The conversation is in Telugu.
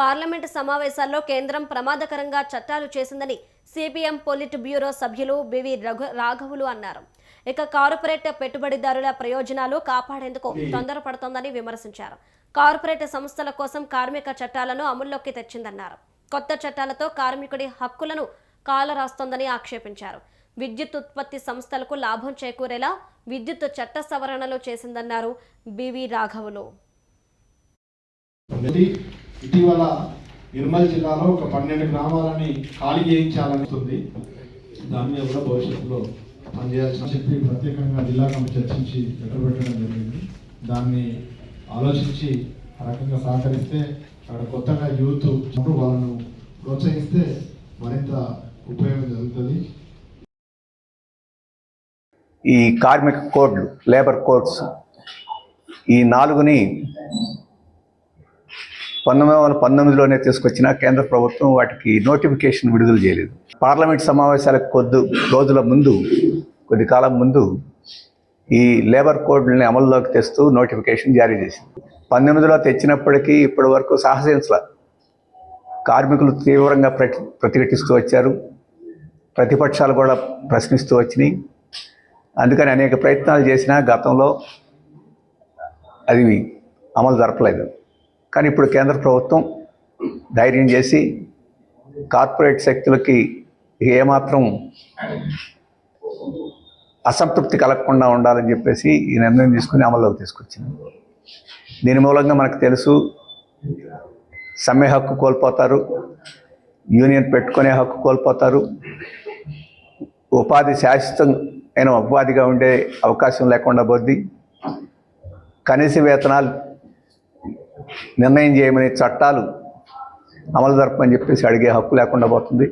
పార్లమెంటు సమావేశాల్లో కేంద్రం ప్రమాదకరంగా చట్టాలు చేసిందని సిపిఎం పొలిట్ బ్యూరో సభ్యులు బివి రఘు రాఘవులు అన్నారు. ఇక కార్పొరేట్ పెట్టుబడిదారుల ప్రయోజనాలు కాపాడేందుకు తొందరపడుతోందని విమర్శించారు. కార్పొరేట్ సంస్థల కోసం కార్మిక చట్టాలను అమల్లోకి తెచ్చిందన్నారు. కొత్త చట్టాలతో కార్మికుడి హక్కులను కాలరాస్తోందని ఆక్షేపించారు. విద్యుత్ ఉత్పత్తి సంస్థలకు లాభం చేకూరేలా విద్యుత్ చట్ట సవరణలు చేసిందన్నారు బివి రాఘవులు. ఇటీవల నిర్మల్ జిల్లాలో ఒక పన్నెండు గ్రామాలని ఖాళీ చేయించాలనిస్తుంది దాని మీద కూడా భవిష్యత్తులో పనిచేయాల్సిన చెప్పి ప్రత్యేకంగా జిల్లా కమిటీ చర్చించి పెట్టబెట్టడం పెట్టడం జరిగింది. దాన్ని ఆలోచించి రకంగా సహకరిస్తే అక్కడ కొత్తగా యూత్ వాళ్ళను ప్రోత్సహిస్తే మరింత ఉపయోగం జరుగుతుంది. ఈ కార్మిక కోడ్లు లేబర్ కోడ్స్ ఈ నాలుగుని పంతొమ్మిది వందల పంతొమ్మిదిలోనే తీసుకొచ్చిన కేంద్ర ప్రభుత్వం వాటికి నోటిఫికేషన్ విడుదల చేయలేదు. పార్లమెంట్ సమావేశాలకు కొద్ది రోజుల ముందు కొద్ది కాలం ముందు ఈ లేబర్ కోడ్లని అమల్లోకి తెస్తూ నోటిఫికేషన్ జారీ చేసింది. పంతొమ్మిదిలో తెచ్చినప్పటికీ ఇప్పటి వరకు సాహసించల. కార్మికులు తీవ్రంగా ప్రతి ప్రతిఘటిస్తూ వచ్చారు. ప్రతిపక్షాలు కూడా ప్రశ్నిస్తూ వచ్చినాయి. అందుకని అనేక ప్రయత్నాలు చేసినా గతంలో అది అమలు జరపలేదు. కానీ ఇప్పుడు కేంద్ర ప్రభుత్వం ధైర్యం చేసి కార్పొరేట్ శక్తులకి ఏమాత్రం అసంతృప్తి కలగకుండా ఉండాలని చెప్పేసి ఈ నిర్ణయం తీసుకుని అమల్లోకి తీసుకొచ్చింది. దీని మూలంగా మనకు తెలుసు సమ్మె హక్కు కోల్పోతారు యూనియన్ పెట్టుకునే హక్కు కోల్పోతారు ఉపాధి శాశ్వతమైన ఉపాధిగా ఉండే అవకాశం లేకుండా పోద్ది. కనీస వేతనాలు నిర్ణయం చేయమని చట్టాలు అమలు జరపమని చెప్పేసి అడిగే హక్కు లేకుండా పోతుంది.